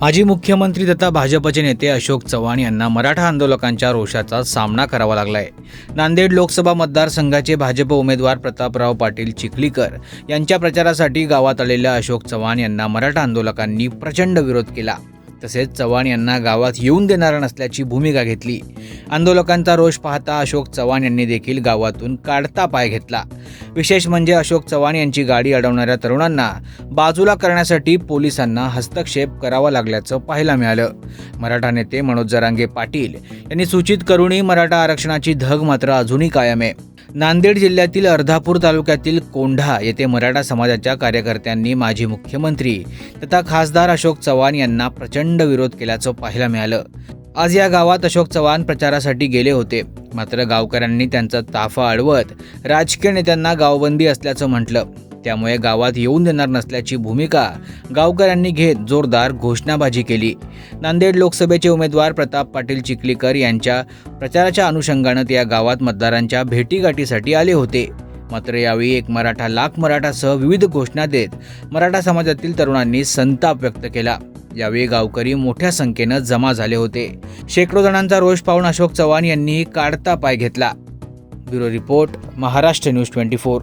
माजी मुख्यमंत्री तथा भाजपचे नेते अशोक चव्हाण यांना मराठा आंदोलकांच्या रोषाचा सामना करावा लागलाय. नांदेड लोकसभा मतदारसंघाचे भाजप उमेदवार प्रतापराव पाटील चिखलीकर यांच्या प्रचारासाठी गावात आलेल्या अशोक चव्हाण यांना मराठा आंदोलकांनी प्रचंड विरोध केला. तसेच चव्हाण यांना गावात येऊन देणार नसल्याची भूमिका घेतली. आंदोलकांचा रोष पाहता अशोक चव्हाण यांनी देखील गावातून काढता पाय घेतला. विशेष म्हणजे अशोक चव्हाण यांची गाडी अडवणाऱ्या तरुणांना बाजूला करण्यासाठी पोलिसांना हस्तक्षेप करावा लागल्याचं पाहायला मिळालं. मराठा नेते मनोज जरांगे पाटील यांनी सूचित करूनही मराठा आरक्षणाची धग मात्र अजूनही कायम आहे. नांदेड जिल्ह्यातील अर्धापूर तालुक्यातील कोंढा येथे मराठा समाजाच्या कार्यकर्त्यांनी माजी मुख्यमंत्री तथा खासदार अशोक चव्हाण यांना प्रचंड विरोध केल्याचं पाहायला मिळालं. आज या गावात अशोक चव्हाण प्रचारासाठी गेले होते. मात्र गावकऱ्यांनी त्यांचा ताफा अडवत राजकीय नेत्यांना गावबंदी असल्याचं म्हटलं. त्यामुळे गावात येऊन देणार नसल्याची भूमिका गावकऱ्यांनी घेत जोरदार घोषणाबाजी केली. नांदेड लोकसभेचे उमेदवार प्रताप पाटील चिखलीकर यांच्या प्रचाराच्या अनुषंगानं ते या गावात मतदारांच्या भेटीगाठीसाठी आले होते. मात्र यावेळी एक मराठा लाख मराठासह विविध घोषणा देत मराठा समाजातील तरुणांनी संताप व्यक्त केला. यावेळी गावकरी मोठ्या संख्येनं जमा झाले होते. शेकडो जणांचा रोष पाहून अशोक चव्हाण यांनीही काढता पाय घेतला. Bureau report Maharashtra news twenty four.